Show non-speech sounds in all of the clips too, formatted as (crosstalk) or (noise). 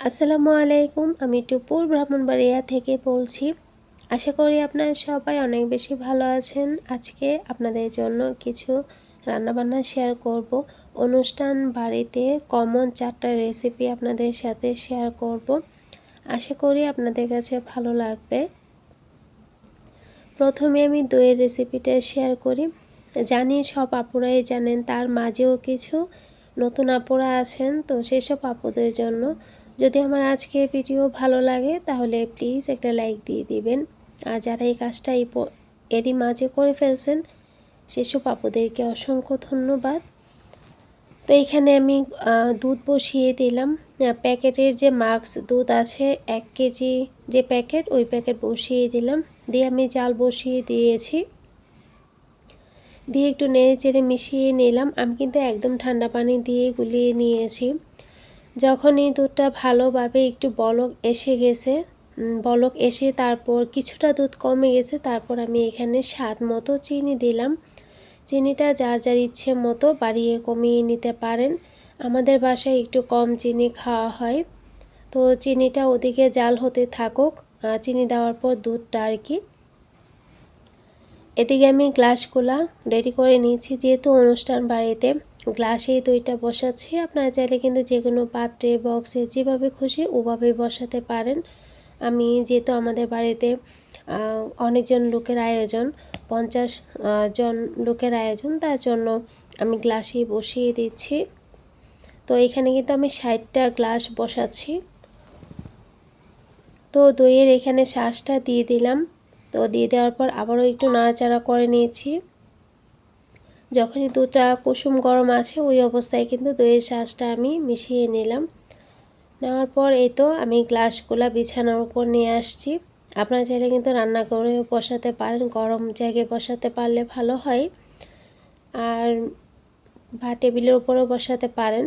আসসালামু আলাইকুম, আমি টুপুর ব্রাহ্মণবাড়িয়া থেকে বলছি। আশা করি আপনারা সবাই অনেক বেশি ভালো আছেন। আজকে আপনাদের জন্য কিছু রান্নাবান্না শেয়ার করব। অনুষ্ঠান বাড়িতে কমন চারটা রেসিপি আপনাদের সাথে শেয়ার করব। আশা করি আপনাদের কাছে ভালো লাগবে। প্রথমে আমি দইয়ের রেসিপিটা শেয়ার করি। জানি সব আপুরাই জানেন, তার মাঝেও কিছু নতুন আপুরা আছেন, তো সেসব আপুদের জন্য যদি আমার আজকে ভিডিও ভালো লাগে, তাহলে প্লিজ একটা লাইক দিয়ে দিবেন। আর যারা এই কাজটা এই এরই মাঝে করে ফেলছেন, সেসব আপুদেরকে অসংখ্য ধন্যবাদ। তো এখানে আমি দুধ বসিয়ে দিলাম। প্যাকেটের যে মার্কস দুধ আছে এক কেজি যে প্যাকেট, ওই প্যাকেট বসিয়ে দিলাম। দিয়ে আমি জাল বসিয়ে দিয়েছি। দিয়ে একটু নেড়ে চেড়ে মিশিয়ে নিলাম। আমি কিন্তু একদম ঠান্ডা পানি দিয়ে গুলিয়ে নিয়েছি। যখন এই দুধটা ভালোভাবে একটু বলক এসে গেছে বলক এসে তারপর কিছুটা দুধ কমে গেছে, তারপর আমি এখানে স্বাদ মতো চিনি দিলাম। চিনিটা যার যার ইচ্ছে মতো বাড়িয়ে কমিয়ে নিতে পারেন। আমাদের বাসায় একটু কম চিনি খাওয়া হয়। তো চিনিটা ওদিকে জাল হতে থাকুক চিনি দেওয়ার পর দুধটা আর কি। এদিকে আমি গ্লাসগুলা রেডি করে নিয়েছি, যেহেতু অনুষ্ঠান বাড়িতে। গ্লাসে দইটা বসাচ্ছি। আপনারা চাইলে কিন্তু যে কোনো পাত্রে, বক্সে যেভাবে খুশি ওভাবে বসাতে পারেন। আমি যেহেতু আমাদের বাড়িতে অনেকজন লোকের আয়োজন, পঞ্চাশ জন লোকের আয়োজন, তার জন্য আমি গ্লাসেই বসিয়ে দিচ্ছি। তো এখানে কিন্তু আমি ষাটটা গ্লাস বসাচ্ছি। তো দইয়ের এখানে শ্বাসটা দিয়ে দিলাম। তো দিয়ে দেওয়ার পর আবারও একটু নাড়াচাড়া করে নিয়েছি। যখনই দুধটা কুসুম গরম আছে, ওই অবস্থায় কিন্তু দইয়ের শাঁসটা আমি মিশিয়ে নিলাম। নেওয়ার পর এই তো আমি গ্লাসগুলো বিছানার উপর নিয়ে আসছি। আপনারা চাইলে কিন্তু রান্না করেও বসাতে পারেন, গরম জায়গায় বসাতে পারলে ভালো হয়। আর বা টেবিলের উপরেও বসাতে পারেন।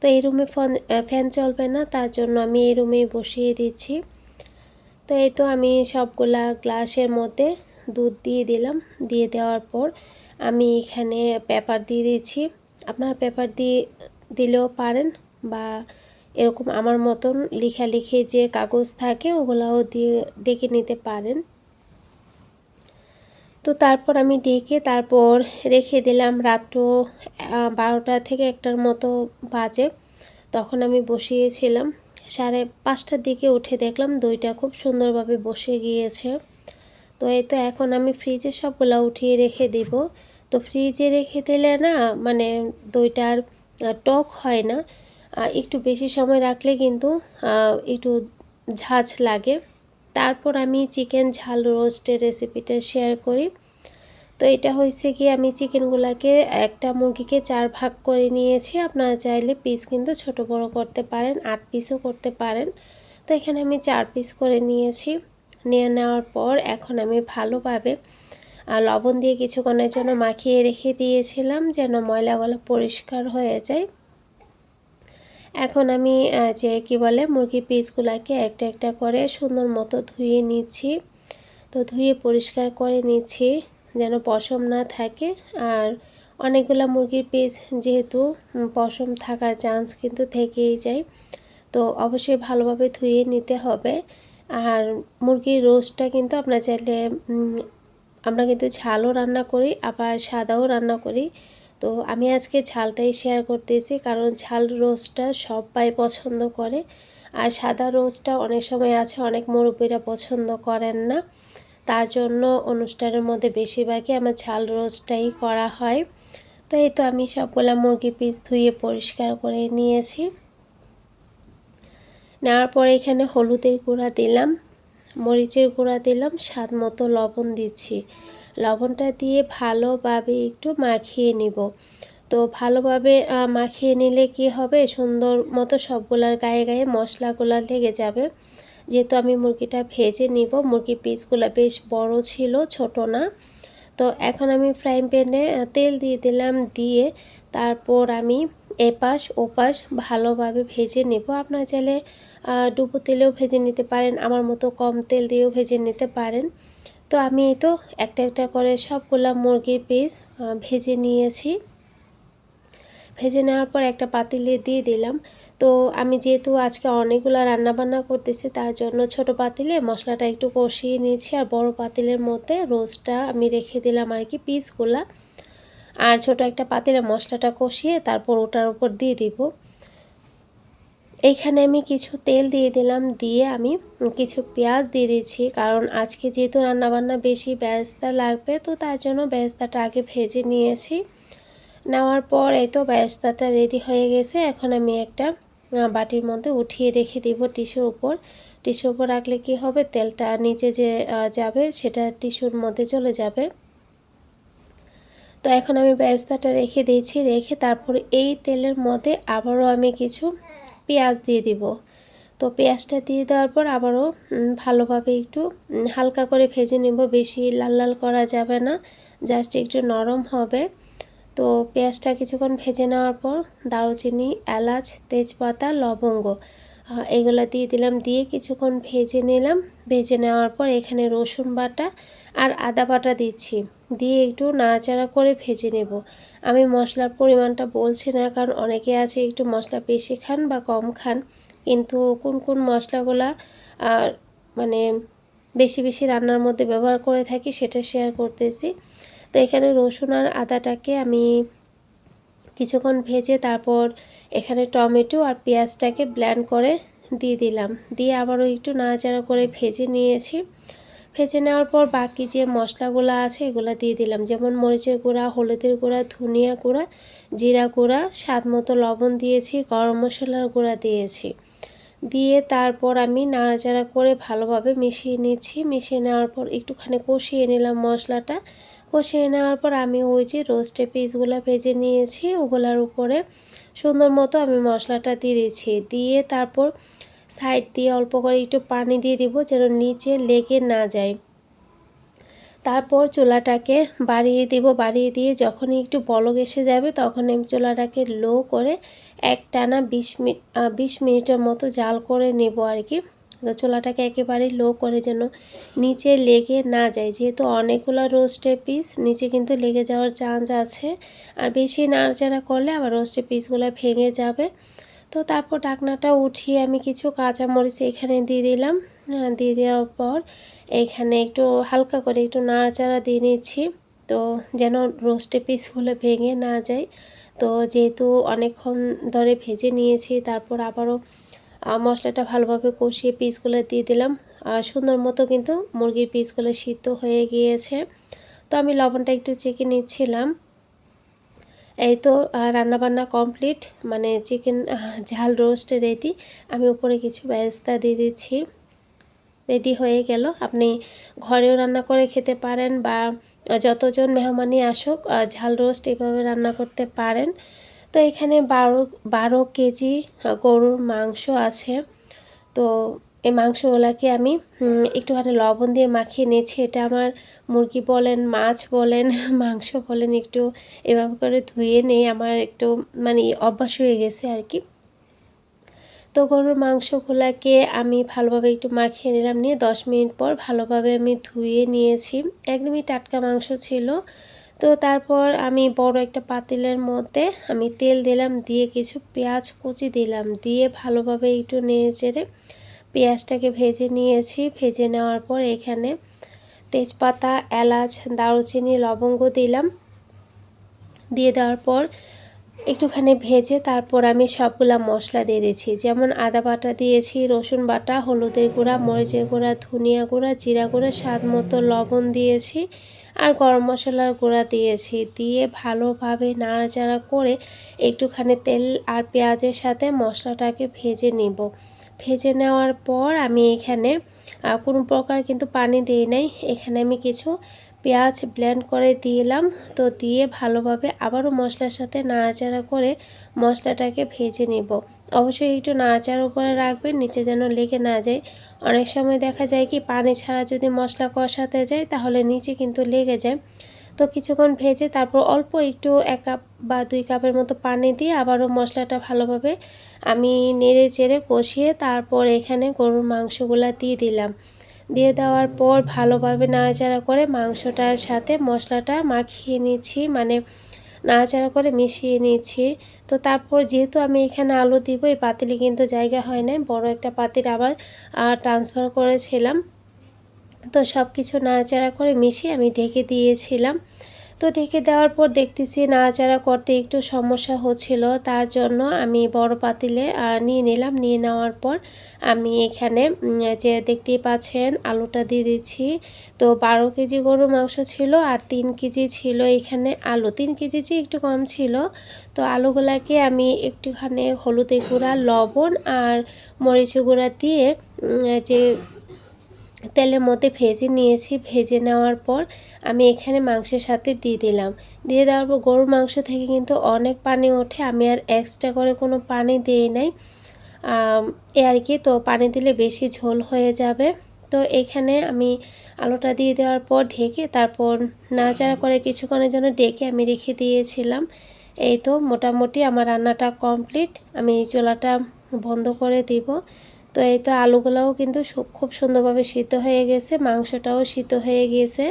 তো এই রুমে ফোন ফ্যান চলবে না, তার জন্য আমি এই রুমেই বসিয়ে দিচ্ছি। তো এই তো আমি সবগুলা গ্লাসের মধ্যে দুধ দিয়ে দিলাম। দিয়ে দেওয়ার পর আমি এখানে পেপার দিয়ে দিচ্ছি আপনার পেপার দিয়ে দিলেও পারেন বা এরকম আমার মতন লিখে যে কাগজ থাকে ওগুলাও দিয়ে ডেকে নিতে পারেন। তো তারপর আমি ডেকে তারপর রেখে দিলাম রাত্র বারোটা থেকে একটার মতো বাজে। তখন আমি বসিয়েছিলাম। সাড়ে পাঁচটার দিকে উঠে দেখলাম দইটা খুব সুন্দরভাবে বসে গিয়েছে। তো এই তো এখন আমি ফ্রিজে সবগুলো উঠিয়ে রেখে দিব। তো ফ্রিজে রেখে দিলে না মানে দইটার টক হয় না। একটু বেশি সময় রাখলে কিন্তু একটু ঝাঁঝ লাগে। তারপর আমি চিকেন ঝাল রোস্টের রেসিপিটা শেয়ার করি। তো এটা হয়েছে কি, আমি চিকেনগুলোকে একটা মুরগিকে চার ভাগ করে নিয়েছি। আপনারা চাইলে পিস কিন্তু ছোট বড় করতে পারেন, আট পিসও করতে পারেন। তো এখানে আমি চার পিস করে নিয়েছি। নিয়ে নেওয়ার পর এখন আমি ভালোভাবে লবণ দিয়ে কিছুক্ষণের জন্য মাখিয়ে রেখে দিয়েছিলাম যেন ময়লাগুলো পরিষ্কার হয়ে যায়। এখন আমি যে কি বলে, মুরগির পিসগুলোকে একটা একটা করে সুন্দর মতো ধুয়ে নিচ্ছি। তো ধুয়ে পরিষ্কার করে নিচ্ছি যেন পশম না থাকে। আর অনেকগুলো মুরগির পিস যেহেতু পশম থাকার চান্স কিন্তু থেকেই যায়, তো অবশ্যই ভালোভাবে ধুয়ে নিতে হবে। আর মুরগির রোস্টটা কিন্তু আপনার চাইলে আমরা কিন্তু ঝালও রান্না করি, আবার সাদাও রান্না করি। তো আমি আজকে ঝালটাই শেয়ার করতেছি, কারণ ঝাল রোস্টটা সবাই পছন্দ করে। আর সাদা রোস্টটা অনেক সময় আছে, অনেক মুরব্বীরা পছন্দ করেন না। তার জন্য অনুষ্ঠানের মধ্যে বেশিরভাগই আমার ঝাল রোস্টটাই করা হয়। তো এই তো আমি সবগুলা মুরগি পিস ধুয়ে পরিষ্কার করে নিয়েছি। নেওয়ার পরে এখানে হলুদের গুঁড়া দিলাম। মরিচের গুঁড়া দিলাম, স্বাদ মতো লবণ দিচ্ছি। লবণটা দিয়ে ভালোভাবে একটু মাখিয়ে নিব। তো ভালোভাবে মাখিয়ে নিলে কি হবে? সুন্দর মতো সবগুলার গায়ে গায়ে মশলাগুলো লেগে যাবে। যেহেতু আমি মুরগিটা ভেজে নিব, মুরগির পিসগুলো বেশ বড় ছিল, ছোট না। তো এখন আমি ফ্রাই প্যানে তেল দিয়ে দিলাম, দিয়ে তারপর আমি এপাশ, ওপাশ ভালোভাবে ভেজে নেব। আপনার চাইলে ডুবো তেলেও ভেজে নিতে পারেন, আমার মতো কম তেল দিয়েও ভেজে নিতে পারেন। তো আমি এই তো একটা একটা করে সবগুলা মুরগির পিস ভেজে নিয়েছি। ভেজে নেওয়ার পর একটা পাতিলে দিয়ে দিলাম। তো আমি যেহেতু আজকে অনেকগুলো রান্নাবান্না করতেছি, তার জন্য ছোট পাতিলে মশলাটা একটু কষিয়ে নিয়েছি, আর বড় পাতিলের মধ্যে রোজটা আমি রেখে দিলাম আর কি পিসগুলা। আর ছোট একটা পাতিলে মশলাটা কষিয়ে তারপর ওটার উপর দিয়ে দিব। এইখানে আমি কিছু তেল দিয়ে দিলাম, দিয়ে আমি কিছু পেঁয়াজ দিয়ে দিচ্ছি কারণ আজকে যেহেতু রান্নাবান্না বেশি ব্যস্তা লাগবে, তো তার জন্য ব্যস্তাটা আগে ভেজে নিয়েছি। নেওয়ার পর এই তো ব্যস্তাটা রেডি হয়ে গেছে। এখন আমি একটা বাটির মধ্যে উঠিয়ে রেখে দিব টিস্যুর উপর। টিস্যুর উপর রাখলে কি হবে? তেলটা নিচে যে যাবে সেটা টিস্যুর মধ্যে চলে যাবে। তো এখন আমি ব্যস্তাটা রেখে দিয়েছি, রেখে তারপর এই তেলের মধ্যে আবারও আমি কিছু পেঁয়াজ দিয়ে দিব। তো পেঁয়াজটা দিয়ে দেওয়ার পর আবারও ভালোভাবে একটু হালকা করে ভেজে নেব, বেশি লাল লাল করা যাবে না, জাস্ট একটু নরম হবে। তো পেঁয়াজটা কিছুক্ষণ ভেজে নেওয়ার পর দারুচিনি, এলাচ, তেজপাতা, লবঙ্গ এগুলো দিয়ে দিলাম, দিয়ে কিছুক্ষণ ভেজে নিলাম। ভেজে নেওয়ার পর এখানে রসুন বাটা আর আদা বাটা দিচ্ছি। দিয়ে একটু নাড়াচাড়া করে ভেজে নেব। আমি মশলার পরিমাণটা বলছি না, কারণ অনেকে আছে একটু মশলা বেশি খান বা কম খান। কিন্তু কোন কোন মশলাগুলা মানে বেশি বেশি রান্নার মধ্যে ব্যবহার করে থাকি সেটা শেয়ার করতেছি। তো এখানে রসুন আর আদাটাকে আমি কিছুক্ষণ ভেজে তারপর এখানে টমেটো আর পেঁয়াজটাকে ব্ল্যান্ড করে দিয়ে দিলাম। দিয়ে আবারও একটু নাড়াচাড়া করে ভেজে নিয়েছি। ভেজে নেওয়ার পর বাকি যে মশলাগুলো আছে এগুলো দিয়ে দিলাম। যেমন মরিচের গুঁড়া, হলুদের গুঁড়া, ধনিয়া গুঁড়া, জিরা গুঁড়া, স্বাদ মতো লবণ দিয়েছি, গরম মশলার গুঁড়া দিয়েছি। দিয়ে তারপর আমি নাড়াচাড়া করে ভালোভাবে মিশিয়ে নিচ্ছি। মিশিয়ে নেওয়ার পর একটুখানি কষিয়ে নিলাম মশলাটা। কষিয়ে নেওয়ার পর আমি ওই যে রোস্টে পিসগুলো ভেজে নিয়েছি। ওগুলার উপরে সুন্দর মতো আমি মশলাটা দিয়ে দিচ্ছি। দিয়ে তারপর সাইড দিয়ে অল্প করে একটু পানি দিয়ে দিব যেন নিচে লেগে না যায়। তারপর চুলাটাকে বাড়িয়ে দিব, বাড়িয়ে দিয়ে যখনই একটু বলক এসে যাবে তখন আমি চুলাটাকে লো করে এক টানা বিশ মিনিট বিশ মিনিটের মতো জাল করে নেব আর কি তো চুলাটাকে একেবারে লো করে যেন নিচে লেগে না যায়। যেহেতু অনেকগুলো রোস্টের পিস নিচে কিন্তু লেগে যাওয়ার চান্স আছে। আর বেশি নাড়াচাড়া করলে আবার রোস্টের পিসগুলো ভেঙে যাবে। তো তারপর ডাকনাটা উঠিয়ে আমি কিছু কাঁচামরিচ এখানে দিয়ে দিলাম। দিয়ে দেওয়ার পর এখানে একটু হালকা করে একটু নাড়াচাড়া দিয়ে নিচ্ছি। তো যেন রোস্টে পিসগুলো ভেঙে না যায়। তো যেহেতু অনেকক্ষণ ধরে ভেজে নিয়েছি, তারপর আবারও মশলাটা ভালোভাবে কষিয়ে পিসগুলো দিয়ে দিলাম। সুন্দর মতো কিন্তু মুরগির পিসগুলো সিদ্ধ হয়ে গিয়েছে। তো আমি লবণটা একটু চেকে নিচ্ছিলাম। এই তো রান্নাবান্না কমপ্লিট মানে চিকেন ঝাল রোস্ট রেডি আমি উপরে কিছু ব্যবস্থা দিয়ে দিচ্ছি। রেডি হয়ে গেল। আপনি ঘরেও রান্না করে খেতে পারেন বা যতজন মেহমানি আসুক ঝাল রোস্ট এভাবে রান্না করতে পারেন। তো এখানে বারো বারো কেজি গরুর মাংস আছে। তো এই মাংসগুলোকে আমি একটুখানি লবণ দিয়ে মাখিয়ে নিয়েছি। এটা আমার মুরগি বলেন, মাছ বলেন, (laughs) মাংস বলেন, একটু এভাবে করে ধুয়ে নেই আমার একটু মানে অভ্যাস হয়ে গেছে আর কি। তো গরুর মাংসগুলোকে আমি ভালোভাবে একটু মাখিয়ে নিলাম, নিয়ে দশ মিনিট পর ভালোভাবে আমি ধুয়ে নিয়েছি। একদমই টাটকা মাংস ছিল। তো তারপর আমি বড় একটা পাতিলের মধ্যে আমি তেল দিলাম, দিয়ে কিছু পেঁয়াজ কুচি দিলাম, দিয়ে ভালোভাবে একটু নেড়ে চেড়ে পেঁয়াজটাকে ভেজে নিয়েছি। ভেজে নেওয়ার পর এখানে তেজপাতা, এলাচ, দারুচিনি, লবঙ্গ দিলাম। দিয়ে দেওয়ার পর একটুখানি ভেজে তারপর আমি সবগুলা মশলা দিয়ে দিয়েছি। যেমন আদা বাটা দিয়েছি, রসুন বাটা, হলুদের গুঁড়া, মরিচের গুঁড়া, ধনিয়া গুঁড়া, জিরা গুঁড়া, স্বাদ মতো লবণ দিয়েছি আর গরম মশলার গুঁড়া দিয়েছি। দিয়ে ভালোভাবে নাড়াচাড়া করে একটুখানি তেল আর পেঁয়াজের সাথে মশলাটাকে ভেজে নিব। ভেজে নেওয়ার পর আমি এখানে কোনো প্রকার কিন্তু পানি দিই নাই। এখানে আমি কিছু পেঁয়াজ ব্লেন্ড করে দিলাম। তো দিয়ে ভালোভাবে আবারও মশলার সাথে নাড়াচাড়া করে মশলাটাকে ভেজে নিব। অবশ্যই একটু নাড়াচাড়ার উপরে রাখবেন, নিচে যেন লেগে না যায়। অনেক সময় দেখা যায় কি, পানি ছাড়া যদি মশলা কষাতে যায়, তাহলে নিচে কিন্তু লেগে যায়। তো কিছুক্ষণ ভেজে তারপর অল্প একটু এক কাপ বা দুই কাপের মতো পানি দিয়ে আবারও মশলাটা ভালোভাবে আমি নেড়ে চেড়ে কষিয়ে তারপর এখানে গরুর মাংসগুলা দিয়ে দিলাম। দিয়ে দেওয়ার পর ভালোভাবে নাড়াচাড়া করে মাংসটার সাথে মশলাটা মাখিয়ে নিচ্ছি মানে নাড়াচাড়া করে মিশিয়ে নিচ্ছি। তো তারপর যেহেতু আমি এখানে আলু দিব, এই পাতিলে কিন্তু জায়গা হয় না বড় একটা পাতিল আবার ট্রান্সফার করেছিলাম। তো সব কিছু নাড়াচাড়া করে মিশিয়ে আমি ঢেকে দিয়েছিলাম। তো ঢেকে দেওয়ার পর দেখতেছি নাড়াচাড়া করতে একটু সমস্যা হচ্ছিল, তার জন্য আমি বড় পাতিলে নিয়ে নিলাম। নিয়ে নেওয়ার পর আমি এখানে যে দেখতেই পাচ্ছেন আলুটা দিয়ে দিচ্ছি। তো বারো কেজি গরুর মাংস ছিল আর তিন কেজি ছিল এখানে আলু। তিন কেজি চেয়ে একটু কম ছিল। তো আলুগুলাকে আমি একটুখানি হলুদে গুঁড়া, লবণ আর মরিচ গুঁড়া দিয়ে যে তেলের মধ্যে ভেজে নিয়েছি। ভেজে নেওয়ার পর আমি এখানে মাংসের সাথে দিয়ে দিলাম। দিয়ে দেওয়ার পর গরুর মাংস থেকে কিন্তু অনেক পানি ওঠে। আমি আর এক্সট্রা করে কোনো পানি দিই নাই। এ আর কি, তো পানি দিলে বেশি ঝোল হয়ে যাবে। তো এখানে আমি আলুটা দিয়ে দেওয়ার পর ঢেকে তারপর নাচাড়া করে কিছুক্ষণের জন্য ডেকে আমি রেখে দিয়েছিলাম। এই তো মোটামুটি আমার রান্নাটা কমপ্লিট আমি চোলাটা বন্ধ করে দিব। তো এই তো আলুগুলোও কিন্তু খুব সুন্দরভাবে সিদ্ধ হয়ে গেছে, মাংসটাও সিদ্ধ হয়ে গিয়েছে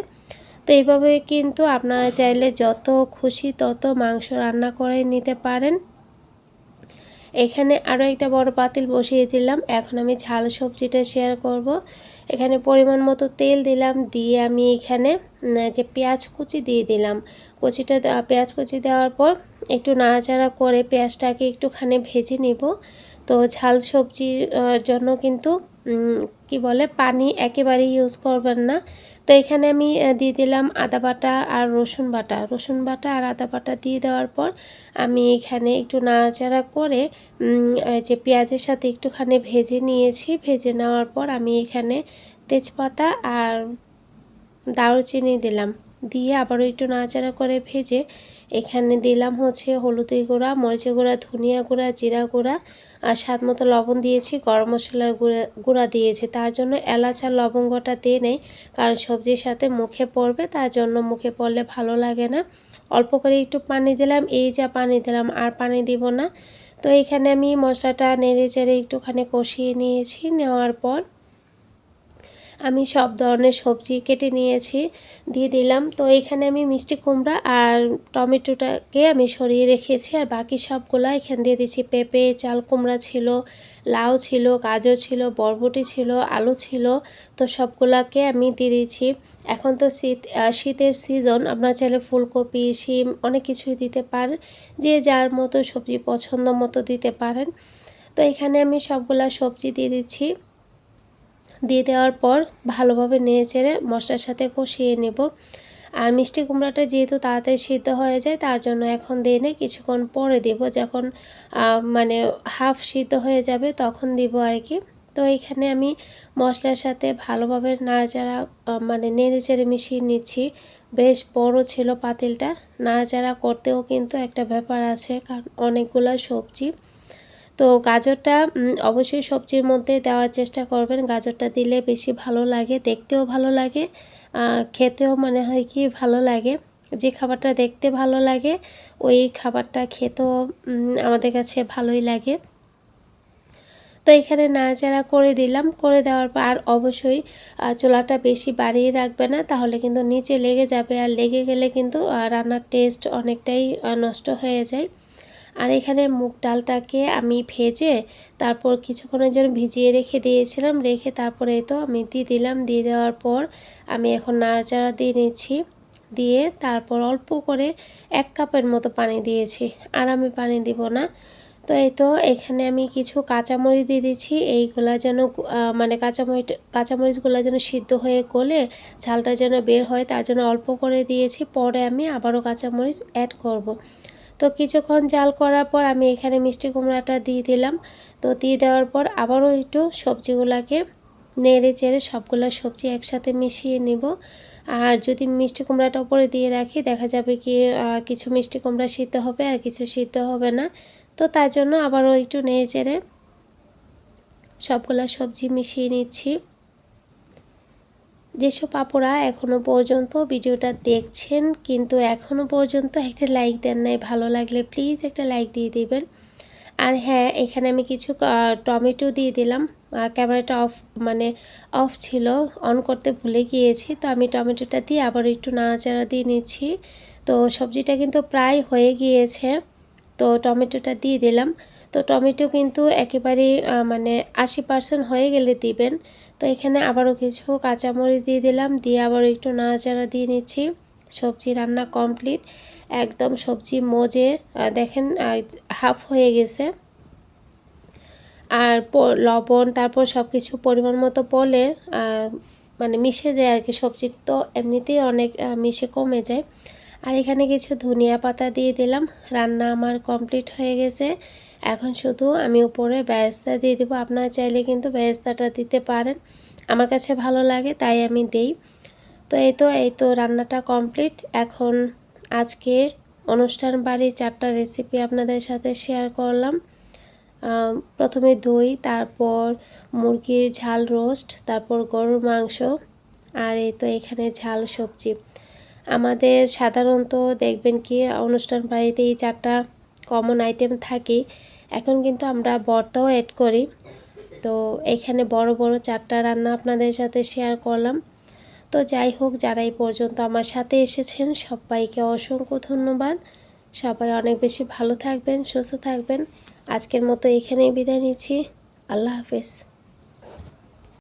তো এইভাবে কিন্তু আপনারা চাইলে যত খুশি তত মাংস রান্না করে নিতে পারেন। এখানে আরও একটা বড় পাতিল বসিয়ে দিলাম, এখন আমি ঝাল সবজিটা শেয়ার করব। এখানে পরিমাণ মতো তেল দিলাম, দিয়ে আমি এখানে যে পেঁয়াজ কুচি দিয়ে দিলাম। কুচিটা পেঁয়াজ কুচি দেওয়ার পর একটু নাড়াচাড়া করে পেঁয়াজটাকে একটুখানি ভেজে নিব। তো ঝাল সবজির জন্য কিন্তু কি বলে, পানি একেবারে ইউজ করবেন না। তো এখানে আমি দিয়ে দিলাম আদা বাটা আর রসুন বাটা। রসুন বাটা আর আদা বাটা দিয়ে দেওয়ার পর আমি এখানে একটু নাড়াচাড়া করে যে পেঁয়াজের সাথে একটুখানি ভেজে নিয়েছি। ভেজে নেওয়ার পর আমি এখানে তেজপাতা আর দারুচিনি দিলাম। দিয়ে আবারও একটু নাড়াচাড়া করে ভেজে এখানে দিলাম হচ্ছে হলুদি গুঁড়া, মরিচের গুঁড়া, ধনিয়া গুঁড়া, জিরা গুঁড়া আর স্বাদ মতো লবণ দিয়েছি, গরম মশলার গুঁড়া গুঁড়া দিয়েছি। তার জন্য এলাচ আর লবঙ্গটা দিয়ে নেই, কারণ সবজির সাথে মুখে পড়বে, তার জন্য মুখে পড়লে ভালো লাগে না। অল্প করে একটু পানি দিলাম, এই যা পানি দিলাম, আর পানি দিব না। তো এখানে আমি মশলাটা নেড়ে চেড়ে একটুখানি কষিয়ে নিয়েছি, নেওয়ার পর আমি সব ধরনের সবজি কেটে নিয়েছি, দিয়ে দিলাম। তো এখানে আমি মিষ্টি কুমড়া আর টমেটোটাকে আমি সরিয়ে রেখেছি আর বাকি সবগুলো এখানে দিয়ে দিচ্ছি পেঁপে, চাল কুমড়া ছিল, লাউ ছিল, গাজর ছিল, বরবটি ছিল, আলু ছিল, তো সবগুলাকে আমি দিয়ে দিচ্ছি এখন তো শীত শীতের সিজন, আপনার চাইলে ফুলকপি, শিম, অনেক কিছুই দিতে পারেন, যে যার মতো সবজি পছন্দ মতো দিতে পারেন। তো এখানে আমি সবগুলা সবজি দিয়ে দিচ্ছি। দিয়ে দেওয়ার পর ভালোভাবে নেড়ে চেড়ে মশলার সাথে কষিয়ে নেব। আর মিষ্টি কুমড়াটা যেহেতু তাড়াতাড়ি সিদ্ধ হয়ে যায়, তার জন্য এখন দিয়ে নেই কিছুক্ষণ পরে দেব। যখন মানে হাফ সিদ্ধ হয়ে যাবে তখন দিব আর কি। তো এখানে আমি মশলার সাথে ভালোভাবে নাড়াচাড়া মানে নেড়ে চেড়ে মিশিয়ে নিচ্ছি। বেশ বড় ছিল পাতিলটা। নাড়াচাড়া করতেও কিন্তু একটা ব্যাপার আছে, কারণ অনেকগুলো সবজি তো গাজরটা অবশ্যই সবজির মধ্যে দেওয়ার চেষ্টা করবেন। গাজরটা দিলে বেশি ভালো লাগে, দেখতেও ভালো লাগে খেতেও মনে হয় কি ভালো লাগে। যে খাবারটা দেখতে ভালো লাগে, ওই খাবারটা খেতেও আমাদের কাছে ভালোই লাগে। তো এখানে নাড়াচাড়া করে দিলাম। করে দেওয়ার পর আর অবশ্যই চোলাটা বেশি বাড়িয়ে রাখবে না, তাহলে কিন্তু নিচে লেগে যাবে। আর লেগে গেলে কিন্তু রান্নার টেস্ট অনেকটাই নষ্ট হয়ে যায়। আর এখানে মুগ ডালটাকে আমি ভেজে তারপর কিছুক্ষণের জন্য ভিজিয়ে রেখে দিয়েছিলাম। রেখে তারপরে তো আমি দিয়ে দিলাম। দিয়ে দেওয়ার পর আমি এখন নাড়াচাড়া দিয়ে নিচ্ছি। দিয়ে তারপর অল্প করে এক কাপের মতো পানি দিয়েছি। আর আমি পানি দিব না। তো এই তো এখানে আমি কিছু কাঁচামরিচ দিয়ে দিচ্ছি। এইগুলা যেন মানে কাঁচামরিচ, কাঁচামরিচগুলো যেন সিদ্ধ হয়ে গলে ঝালটা যেন বের হয় তার জন্য অল্প করে দিয়েছি। পরে আমি আবারও কাঁচামরিচ অ্যাড করব। তো কিছুক্ষণ জাল করার পর আমি এখানে মিষ্টি কুমড়াটা দিয়ে দিলাম। তো দিয়ে দেওয়ার পর আবারও একটু সবজিগুলাকে নেড়ে চেড়ে সবগুলো সবজি একসাথে মিশিয়ে নিব। আর যদি মিষ্টি কুমড়াটা উপরে দিয়ে রাখি, দেখা যাবে কি কিছু মিষ্টি কুমড়া সিদ্ধ হবে আর কিছু সিদ্ধ হবে না। তো তার জন্য আবারও একটু নেড়ে চেড়ে সবগুলো সবজি মিশিয়ে নিচ্ছি। যেসব আপুরা এখনও পর্যন্ত ভিডিওটা দেখছেন, কিন্তু এখনও পর্যন্ত একটা লাইক দেন নাই, ভালো লাগলে প্লিজ একটা লাইক দিয়ে দিবেন। আর হ্যাঁ এখানে আমি কিছু টমেটো দিয়ে দিলাম। ক্যামেরাটা অফ মানে অফ ছিল, অন করতে ভুলে গিয়েছি, তো আমি টমেটোটা দিয়ে আবার একটু নাড়াচাড়া দিয়ে নিচ্ছি। তো সবজিটা কিন্তু প্রায় হয়ে গিয়েছে, তো টমেটোটা দিয়ে দিলাম। তো টমেটো কিন্তু একেবারেই মানে আশি পার্সেন্ট হয়ে গেলে দিবেন। তো এখানে আবারও কিছু কাঁচামরিচ দিয়ে দিলাম, দিয়ে আবারও একটু নাড়াচাড়া দিয়ে নিচ্ছি। সবজি রান্না কমপ্লিট। একদম সবজি মজে দেখেন হাফ হয়ে গেছে। আর লবণ, তারপর সব কিছু পরিমাণ মতো পড়লে মানে মিশে যায় আর কি সবজির তো এমনিতেই অনেক মিশে কমে যায়। আর এখানে কিছু ধনিয়া পাতা দিয়ে দিলাম। রান্না আমার কমপ্লিট হয়ে গেছে। এখন শুধু আমি উপরে বেরেস্তা দিয়ে দেবো। আপনারা চাইলে কিন্তু বেরেস্তাটা দিতে পারেন। আমার কাছে ভালো লাগে, তাই আমি দেই। তো এই তো এই তো রান্নাটা কমপ্লিট এখন আজকে অনুষ্ঠান বাড়ির চারটা রেসিপি আপনাদের সাথে শেয়ার করলাম। প্রথমে দই, তারপর মুরগির ঝাল রোস্ট তারপর গরুর মাংস, আর এই তো এখানে ঝাল সবজি। আমাদের সাধারণত দেখবেন কি, অনুষ্ঠান বাড়িতে এই চারটা কমন আইটেম থাকে। এখন কিন্তু আমরা বর্তাও অ্যাড করি। তো এখানে বড় বড় চারটা রান্না আপনাদের সাথে শেয়ার করলাম। তো যাই হোক, যারা এই পর্যন্ত আমার সাথে এসেছেন, সবাইকে অসংখ্য ধন্যবাদ। সবাই অনেক বেশি ভালো থাকবেন, সুস্থ থাকবেন। আজকের মতো এখানেই বিদায় নিচ্ছি। আল্লাহ হাফেজ।